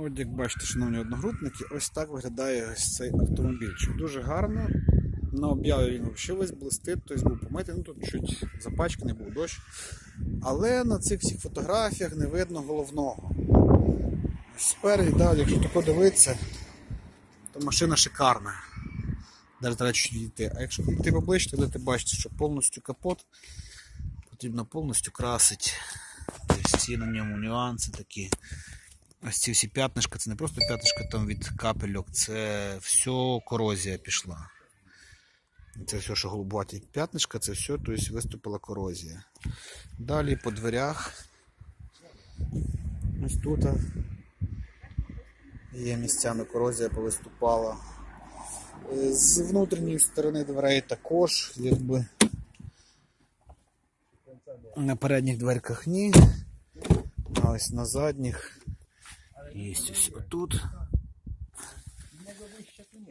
От як бачите, шановні одногрупники, ось так виглядає ось цей автомобільчик. Дуже гарно. На об'яві він взагалі весь блистить, тобто був помитий, ну тут чуть запачканий був дощ. Але на цих всіх фотографіях не видно головного. Спереді, далі, якщо тако дивитися, то машина шикарна. Навіть треба чуть йти. А якщо йти поближче, то ти бачите, що повністю капот потрібно повністю красити. Є на ньому нюанси такі. Ось ці всі п'ятнишка, це не просто п'ятнишка там від капельок, це все корозія пішла. Це все, що голубуваті п'ятнишка, це все, тобто виступила корозія. Далі по дверях. Ось тут є місцями корозія повиступала. З внутрішньої сторони дверей також, якби на передніх дверках ні. А ось на задніх є ось отут.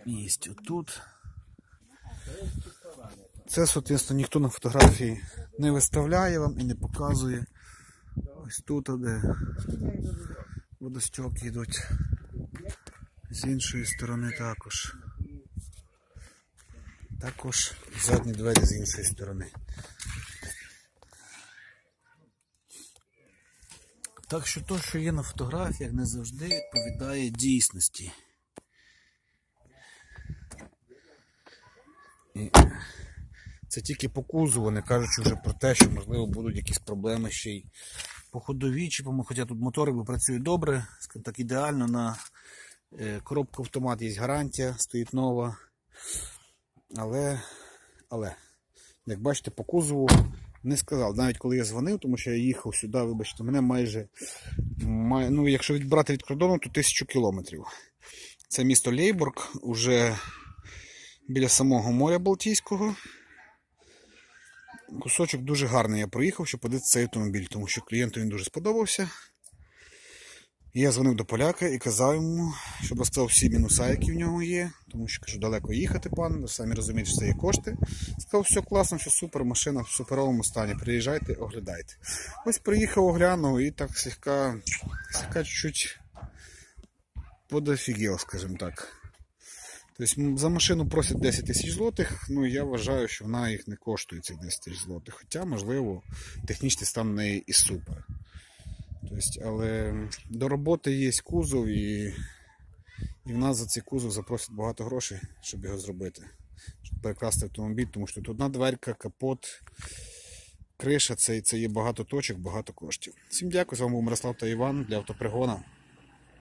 Є отут. Це, соответственно, ніхто на фотографії не виставляє вам і не показує. Ось тут, де водостьоки йдуть. З іншої сторони також. Також задні двері з іншої сторони. Так що то, що є на фотографіях, не завжди відповідає дійсності. І це тільки по кузову, не кажучи вже про те, що можливо будуть якісь проблеми ще й по ходовій, чи по хоча тут мотори працюють добре, так ідеально на е, коробку автомат є гарантія, стоїть нова. Але, але, як бачите, по кузову не сказав. Навіть коли я дзвонив, тому що я їхав сюди, вибачте, мене майже, май, ну, якщо відбрати від кордону, то тисячу кілометрів. Це місто Лейбург, уже біля самого моря Балтійського. Кусочок дуже гарний. Я проїхав, щоб подивитися цей автомобіль, тому що клієнту він дуже сподобався. І я дзвонив до поляка і казав йому, щоб розказав всі мінуса, які в нього є, тому що кажу, далеко їхати, пан, ви самі розумієте, що це є кошти. Сказав, все класно, все супер, машина в суперовому стані. Приїжджайте, оглядайте. Ось приїхав, оглянув і так слегка, слегка чуть-чуть подофігел, скажімо так. Тобто за машину просять 10 тисяч злотих, ну я вважаю, що вона їх не коштує цих 10 тисяч злотих. Хоча, можливо, технічний стан неї і супер. Тобто, але до роботи є кузов і, і в нас за цей кузов запросять багато грошей, щоб його зробити. Щоб перекрасти автомобіль, тому що тут одна дверка, капот, криша, це, це є багато точок, багато коштів. Всім дякую, з вами був Мирослав та Іван для автопригона.